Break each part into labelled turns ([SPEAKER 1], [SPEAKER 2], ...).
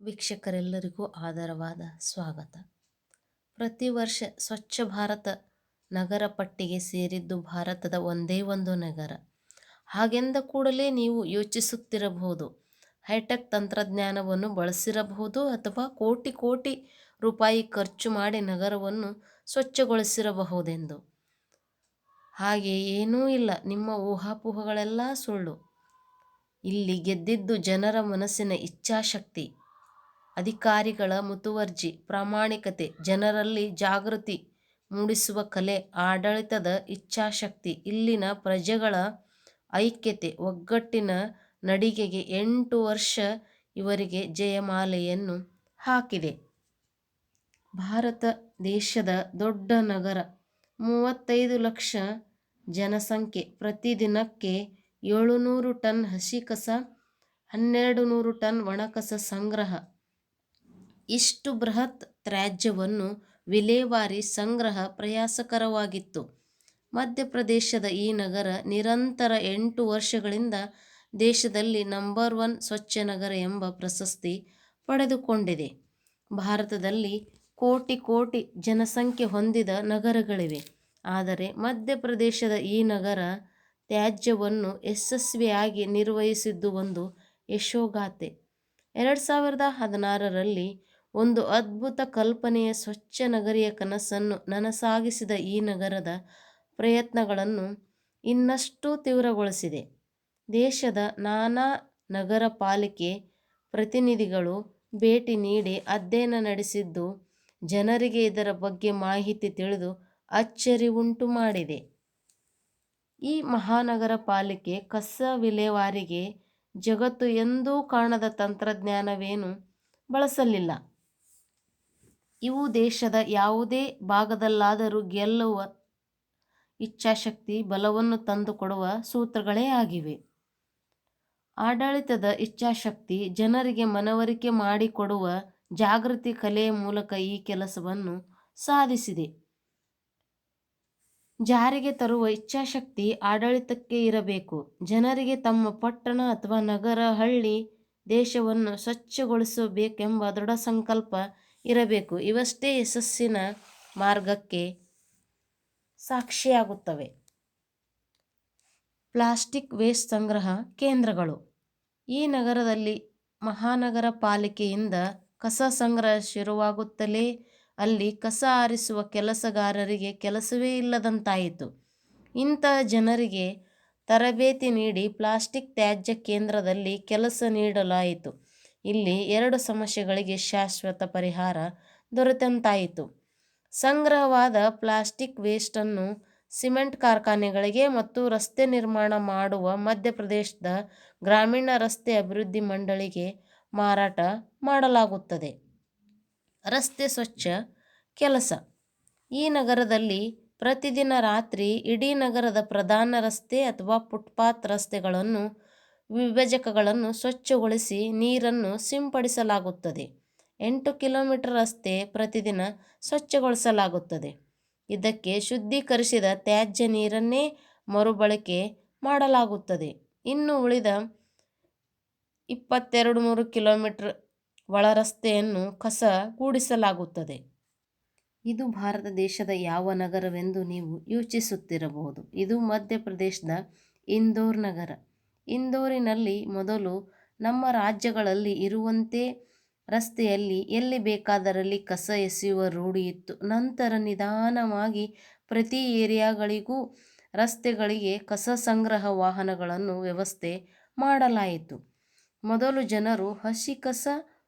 [SPEAKER 1] ವೀಕ್ಷಕರೆಲ್ಲರಿಗೂ ಆದರವಾದ ಸ್ವಾಗತ. ಪ್ರತಿ ವರ್ಷ ಸ್ವಚ್ಛ ಭಾರತ ನಗರ ಪಟ್ಟಿಗೆ ಸೇರಿದ್ದು ಭಾರತದ ಒಂದೇ ಒಂದು ನಗರ. ಹಾಗೆಂದ ಕೂಡಲೇ ನೀವು ಯೋಚಿಸುತ್ತಿರಬಹುದು, ಹೈಟೆಕ್ ತಂತ್ರಜ್ಞಾನವನ್ನು ಬಳಸಿರಬಹುದು ಅಥವಾ ಕೋಟಿ ಕೋಟಿ ರೂಪಾಯಿ ಖರ್ಚು ಮಾಡಿ ನಗರವನ್ನು ಸ್ವಚ್ಛಗೊಳಿಸಿರಬಹುದೆಂದು. ಹಾಗೆ ಏನೂ ಇಲ್ಲ, ನಿಮ್ಮ ಊಹಾಪೋಹಗಳೆಲ್ಲ ಸುಳ್ಳು. ಇಲ್ಲಿ ಗೆದ್ದಿದ್ದು ಜನರ ಮನಸ್ಸಿನ ಇಚ್ಛಾಶಕ್ತಿ. ಅಧಿಕಾರಿಗಳ ಮುತುವರ್ಜಿ, ಪ್ರಾಮಾಣಿಕತೆ, ಜನರಲ್ಲಿ ಜಾಗೃತಿ ಮೂಡಿಸುವ ಕಲೆ, ಆಡಳಿತದ ಇಚ್ಛಾಶಕ್ತಿ, ಇಲ್ಲಿನ ಪ್ರಜೆಗಳ ಐಕ್ಯತೆ, ಒಗ್ಗಟ್ಟಿನ ನಡಿಗೆಗೆ ಎಂಟು ವರ್ಷ ಇವರಿಗೆ ಜಯಮಾಲೆಯನ್ನು ಹಾಕಿದೆ. ಭಾರತ ದೇಶದ ದೊಡ್ಡ ನಗರ, ಮೂವತ್ತೈದು ಲಕ್ಷ ಜನಸಂಖ್ಯೆ, ಪ್ರತಿದಿನಕ್ಕೆ ಏಳುನೂರು ಟನ್ ಹಸಿ ಕಸ, ಹನ್ನೆರಡು ನೂರು ಟನ್ ಒಣಕಸ ಸಂಗ್ರಹ ಇಷ್ಟು ಬೃಹತ್ ತ್ಯಾಜ್ಯವನ್ನು ವಿಲೇವಾರಿ ಸಂಗ್ರಹ ಪ್ರಯಾಸಕರವಾಗಿತ್ತು. ಮಧ್ಯಪ್ರದೇಶದ ಈ ನಗರ ನಿರಂತರ ಎಂಟು ವರ್ಷಗಳಿಂದ ದೇಶದಲ್ಲಿ ನಂಬರ್ ಒನ್ ಸ್ವಚ್ಛ ನಗರ ಎಂಬ ಪ್ರಶಸ್ತಿ ಪಡೆದುಕೊಂಡಿದೆ. ಭಾರತದಲ್ಲಿ ಕೋಟಿ ಕೋಟಿ ಜನಸಂಖ್ಯೆ ಹೊಂದಿದ ನಗರಗಳಿವೆ. ಆದರೆ ಮಧ್ಯಪ್ರದೇಶದ ಈ ನಗರ ತ್ಯಾಜ್ಯವನ್ನು ಯಶಸ್ವಿಯಾಗಿ ನಿರ್ವಹಿಸಿದ್ದು ಒಂದು ಯಶೋಗಾಥೆ. ಎರಡು ಸಾವಿರದ ಹದಿನಾರರಲ್ಲಿ ಒಂದು ಅದ್ಭುತ ಕಲ್ಪನೆಯ ಸ್ವಚ್ಛ ನಗರಿಯ ಕನಸನ್ನು ನನಸಾಗಿಸಿದ ಈ ನಗರದ ಪ್ರಯತ್ನಗಳನ್ನು ಇನ್ನಷ್ಟು ತೀವ್ರಗೊಳಿಸಿದೆ. ದೇಶದ ನಾನಾ ನಗರ ಪಾಲಿಕೆ ಪ್ರತಿನಿಧಿಗಳು ಭೇಟಿ ನೀಡಿ ಅಧ್ಯಯನ ನಡೆಸಿದ್ದು, ಜನರಿಗೆ ಇದರ ಬಗ್ಗೆ ಮಾಹಿತಿ ತಿಳಿದು ಅಚ್ಚರಿ ಉಂಟು ಮಾಡಿದೆ. ಈ ಮಹಾನಗರ ಪಾಲಿಕೆ ಕಸ ವಿಲೇವಾರಿಗೆ ಜಗತ್ತು ಎಂದೂ ಕಾಣದ ತಂತ್ರಜ್ಞಾನವೇನು ಬಳಸಲಿಲ್ಲ. ಇವು ದೇಶದ ಯಾವುದೇ ಭಾಗದಲ್ಲಾದರೂ ಗೆಲ್ಲುವ ಇಚ್ಛಾಶಕ್ತಿ, ಬಲವನ್ನು ತಂದುಕೊಡುವ ಸೂತ್ರಗಳೇ ಆಗಿವೆ. ಆಡಳಿತದ ಇಚ್ಛಾಶಕ್ತಿ ಜನರಿಗೆ ಮನವರಿಕೆ ಮಾಡಿಕೊಡುವ ಜಾಗೃತಿ ಕಲೆಯ ಮೂಲಕ ಈ ಕೆಲಸವನ್ನು ಸಾಧಿಸಿದೆ. ಜಾರಿಗೆ ತರುವ ಇಚ್ಛಾಶಕ್ತಿ ಆಡಳಿತಕ್ಕೆ ಇರಬೇಕು. ಜನರಿಗೆ ತಮ್ಮ ಪಟ್ಟಣ ಅಥವಾ ನಗರ, ಹಳ್ಳಿ ದೇಶವನ್ನು ಸ್ವಚ್ಛಗೊಳಿಸಬೇಕೆಂಬ ದೃಢ ಸಂಕಲ್ಪ ಇರಬೇಕು. ಇವಷ್ಟೇ ಯಶಸ್ಸಿನ ಮಾರ್ಗಕ್ಕೆ ಸಾಕ್ಷಿಯಾಗುತ್ತವೆ. ಪ್ಲಾಸ್ಟಿಕ್ ವೇಸ್ಟ್ ಸಂಗ್ರಹ ಕೇಂದ್ರಗಳು. ಈ ನಗರದಲ್ಲಿ ಮಹಾನಗರ ಪಾಲಿಕೆಯಿಂದ ಕಸ ಸಂಗ್ರಹ ಶುರುವಾಗುತ್ತಲೇ ಅಲ್ಲಿ ಕಸ ಆರಿಸುವ ಕೆಲಸಗಾರರಿಗೆ ಕೆಲಸವೇ ಇಲ್ಲದಂತಾಯಿತು. ಇಂಥ ಜನರಿಗೆ ತರಬೇತಿ ನೀಡಿ ಪ್ಲಾಸ್ಟಿಕ್ ತ್ಯಾಜ್ಯ ಕೇಂದ್ರದಲ್ಲಿ ಕೆಲಸ ನೀಡಲಾಯಿತು. ಇಲ್ಲಿ ಎರಡು ಸಮಸ್ಯೆಗಳಿಗೆ ಶಾಶ್ವತ ಪರಿಹಾರ ದೊರೆತಂತಾಯಿತು. ಸಂಗ್ರಹವಾದ ಪ್ಲಾಸ್ಟಿಕ್ ವೇಸ್ಟನ್ನು ಸಿಮೆಂಟ್ ಕಾರ್ಖಾನೆಗಳಿಗೆ ಮತ್ತು ರಸ್ತೆ ನಿರ್ಮಾಣ ಮಾಡುವ ಮಧ್ಯಪ್ರದೇಶದ ಗ್ರಾಮೀಣ ರಸ್ತೆ ಅಭಿವೃದ್ಧಿ ಮಂಡಳಿಗೆ ಮಾರಾಟ ಮಾಡಲಾಗುತ್ತದೆ. ರಸ್ತೆ ಸ್ವಚ್ಛ ಕೆಲಸ. ಈ ನಗರದಲ್ಲಿ ಪ್ರತಿದಿನ ರಾತ್ರಿ ಇಡೀ ನಗರದ ಪ್ರಧಾನ ರಸ್ತೆ ಅಥವಾ ಫುಟ್ಪಾತ್ ರಸ್ತೆಗಳನ್ನು ವಿಭಜಕಗಳನ್ನು ಸ್ವಚ್ಛಗೊಳಿಸಿ ನೀರನ್ನು ಸಿಂಪಡಿಸಲಾಗುತ್ತದೆ. ಎಂಟು ಕಿಲೋಮೀಟರ್ ರಸ್ತೆ ಪ್ರತಿದಿನ ಸ್ವಚ್ಛಗೊಳಿಸಲಾಗುತ್ತದೆ. ಇದಕ್ಕೆ ಶುದ್ಧೀಕರಿಸಿದ ತ್ಯಾಜ್ಯ ನೀರನ್ನೇ ಮರುಬಳಕೆ ಮಾಡಲಾಗುತ್ತದೆ. ಇನ್ನು ಉಳಿದ ಇಪ್ಪತ್ತೆರಡು ಮೂರು ಕಿಲೋಮೀಟರ್ ಒಳ ರಸ್ತೆಯನ್ನು ಕಸ ಗೂಡಿಸಲಾಗುತ್ತದೆ. ಇದು ಭಾರತ ದೇಶದ ಯಾವ ನಗರವೆಂದು ನೀವು ಯೋಚಿಸುತ್ತಿರಬಹುದು. ಇದು ಮಧ್ಯಪ್ರದೇಶದ ಇಂದೋರ್ ನಗರ. ಇಂದೋರಿನಲ್ಲಿ ಮೊದಲು ನಮ್ಮ ರಾಜ್ಯಗಳಲ್ಲಿ ಇರುವಂತೆ ರಸ್ತೆಯಲ್ಲಿ ಎಲ್ಲಿ ಬೇಕಾದರಲ್ಲಿ ಕಸ ಎಸೆಯುವ ರೂಢಿ ಇತ್ತು. ನಂತರ ನಿಧಾನವಾಗಿ ಪ್ರತಿ ಏರಿಯಾಗಳಿಗೂ ರಸ್ತೆಗಳಿಗೆ ಕಸ ಸಂಗ್ರಹ ವಾಹನಗಳನ್ನು ವ್ಯವಸ್ಥೆ ಮಾಡಲಾಯಿತು. ಮೊದಲು ಜನರು ಹಸಿ ಕಸ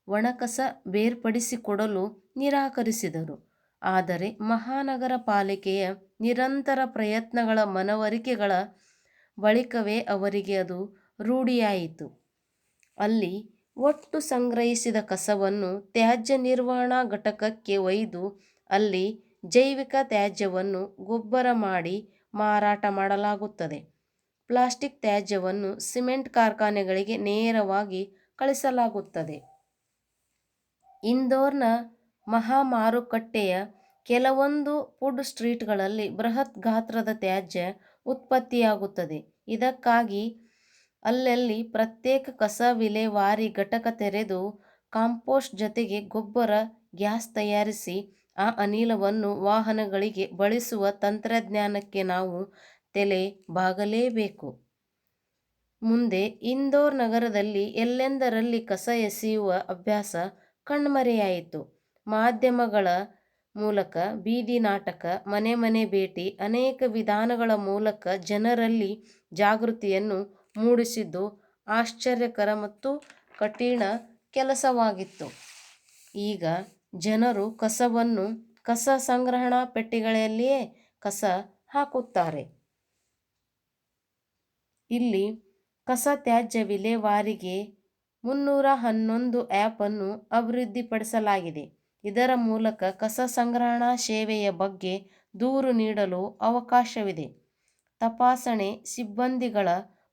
[SPEAKER 1] ಒಣಕಸ ಬೇರ್ಪಡಿಸಿಕೊಡಲು ನಿರಾಕರಿಸಿದರು. ಆದರೆ ಮಹಾನಗರ ಪಾಲಿಕೆಯ ನಿರಂತರ ಪ್ರಯತ್ನಗಳ ಮನವರಿಕೆಗಳ ಬಳಿಕವೇ ಅವರಿಗೆ ಅದು ರೂಢಿಯಾಯಿತು. ಅಲ್ಲಿ ಒಟ್ಟು ಸಂಗ್ರಹಿಸಿದ ಕಸವನ್ನು ತ್ಯಾಜ್ಯ ನಿರ್ವಹಣಾ ಘಟಕಕ್ಕೆ ಒಯ್ದು ಅಲ್ಲಿ ಜೈವಿಕ ತ್ಯಾಜ್ಯವನ್ನು ಗೊಬ್ಬರ ಮಾಡಿ ಮಾರಾಟ ಮಾಡಲಾಗುತ್ತದೆ. ಪ್ಲಾಸ್ಟಿಕ್ ತ್ಯಾಜ್ಯವನ್ನು ಸಿಮೆಂಟ್ ಕಾರ್ಖಾನೆಗಳಿಗೆ ನೇರವಾಗಿ ಕಳಿಸಲಾಗುತ್ತದೆ. ಇಂದೋರ್ನ ಮಹಾ ಮಾರುಕಟ್ಟೆಯ ಕೆಲವೊಂದು ಫುಡ್ ಸ್ಟ್ರೀಟ್ಗಳಲ್ಲಿ ಬೃಹತ್ ಗಾತ್ರದ ತ್ಯಾಜ್ಯ ಉತ್ಪತ್ತಿಯಾಗುತ್ತದೆ. ಇದಕ್ಕಾಗಿ ಅಲ್ಲಲ್ಲಿ ಪ್ರತ್ಯೇಕ ಕಸ ವಿಲೇವಾರಿ ಘಟಕ ತೆರೆದು ಕಾಂಪೋಸ್ಟ್ ಜೊತೆಗೆ ಗೊಬ್ಬರ ಗ್ಯಾಸ್ ತಯಾರಿಸಿ ಆ ಅನಿಲವನ್ನು ವಾಹನಗಳಿಗೆ ಬಳಸುವ ತಂತ್ರಜ್ಞಾನಕ್ಕೆ ನಾವು ತಲೆ ಬಾಗಲೇಬೇಕು. ಮುಂದೆ ಇಂದೋರ್ ನಗರದಲ್ಲಿ ಎಲ್ಲೆಂದರಲ್ಲಿ ಕಸ ಎಸೆಯುವ ಅಭ್ಯಾಸ ಕಣ್ಮರೆಯಾಯಿತು. ಮಾಧ್ಯಮಗಳ ಮೂಲಕ ಬೀದಿ ನಾಟಕ, ಮನೆ ಮನೆ ಭೇಟಿ ಅನೇಕ ವಿಧಾನಗಳ ಮೂಲಕ ಜನರಲ್ಲಿ ಜಾಗೃತಿಯನ್ನು ಮೂಡಿಸಿದ್ದು ಆಶ್ಚರ್ಯಕರ ಮತ್ತು ಕಠಿಣ ಕೆಲಸವಾಗಿತ್ತು. ಈಗ ಜನರು ಕಸವನ್ನು, ಕಸ ಸಂಗ್ರಹಣಾ ಪೆಟ್ಟಿಗಳಲ್ಲಿಯೇ ಕಸ ಹಾಕುತ್ತಾರೆ. ಇಲ್ಲಿ ಕಸ ತ್ಯಾಜ್ಯ ವಿಲೇವಾರಿಗೆ ಮುನ್ನೂರ ಹನ್ನೊಂದು ಆ್ಯಪನ್ನು ಅಭಿವೃದ್ಧಿಪಡಿಸಲಾಗಿದೆ. ಇದರ ಮೂಲಕ ಕಸ ಸಂಗ್ರಹಣಾ ಸೇವೆಯ ಬಗ್ಗೆ ದೂರು ನೀಡಲು ಅವಕಾಶವಿದೆ. ತಪಾಸಣೆ ಸಿಬ್ಬಂದಿಗಳ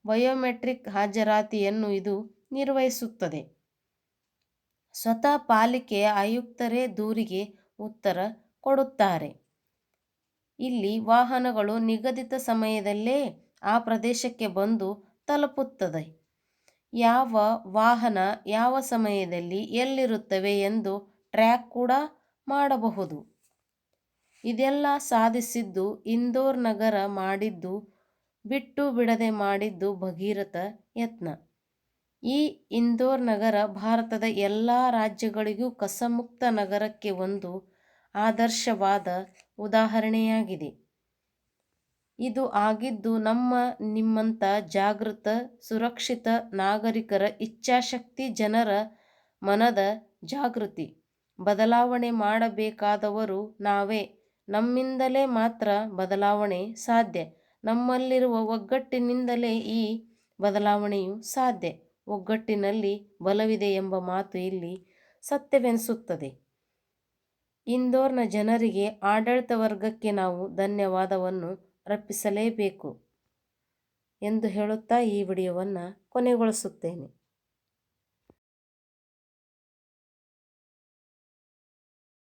[SPEAKER 1] ಬಯೋಮೆಟ್ರಿಕ್ ಹಾಜರಾತಿಯನ್ನು ಇದು ನಿರ್ವಹಿಸುತ್ತದೆ. ಸ್ವತಃ ಪಾಲಿಕೆಯ ಆಯುಕ್ತರೇ ದೂರಿಗೆ ಉತ್ತರ ಕೊಡುತ್ತಾರೆ. ಇಲ್ಲಿ ವಾಹನಗಳು ನಿಗದಿತ ಸಮಯದಲ್ಲೇ ಆ ಪ್ರದೇಶಕ್ಕೆ ಬಂದು ತಲುಪುತ್ತದೆ. ಯಾವ ವಾಹನ ಯಾವ ಸಮಯದಲ್ಲಿ ಎಲ್ಲಿರುತ್ತವೆ ಎಂದು ಟ್ರ್ಯಾಕ್ ಕೂಡ ಮಾಡಬಹುದು. ಇದೆಲ್ಲ ಸಾಧಿಸಿದ್ದು ಇಂದೋರ್ ನಗರ ಮಾಡಿದ್ದು ಬಿಟ್ಟು ಬಿಡದೆ ಮಾಡಿದ್ದು ಭಗೀರಥ ಯತ್ನ. ಈ ಇಂದೋರ್ ನಗರ ಭಾರತದ ಎಲ್ಲ ರಾಜ್ಯಗಳಿಗೂ ಕಸಮುಕ್ತ ನಗರಕ್ಕೆ ಒಂದು ಆದರ್ಶವಾದ ಉದಾಹರಣೆಯಾಗಿದೆ. ಇದು ಆಗಿದ್ದು ನಮ್ಮ ನಿಮ್ಮಂಥ ಜಾಗೃತ, ಸುರಕ್ಷಿತ ನಾಗರಿಕರ ಇಚ್ಛಾಶಕ್ತಿ ಜನರ ಮನದ ಜಾಗೃತಿ. ಬದಲಾವಣೆ ಮಾಡಬೇಕಾದವರು ನಾವೇ ನಮ್ಮಿಂದಲೇ ಮಾತ್ರ ಬದಲಾವಣೆ ಸಾಧ್ಯ. ನಮ್ಮಲ್ಲಿರುವ ಒಗ್ಗಟ್ಟಿನಿಂದಲೇ ಈ ಬದಲಾವಣೆಯು ಸಾಧ್ಯ. ಒಗ್ಗಟ್ಟಿನಲ್ಲಿ ಬಲವಿದೆ ಎಂಬ ಮಾತು ಇಲ್ಲಿ ಸತ್ಯವೆನಿಸುತ್ತದೆ. ಇಂದೋರ್ನ ಜನರಿಗೆ, ಆಡಳಿತ ವರ್ಗಕ್ಕೆ ನಾವು ಧನ್ಯವಾದವನ್ನು ಅರ್ಪಿಸಲೇಬೇಕು ಎಂದು ಹೇಳುತ್ತಾ ಈ ವಿಡಿಯೋವನ್ನು ಕೊನೆಗೊಳಿಸುತ್ತೇನೆ.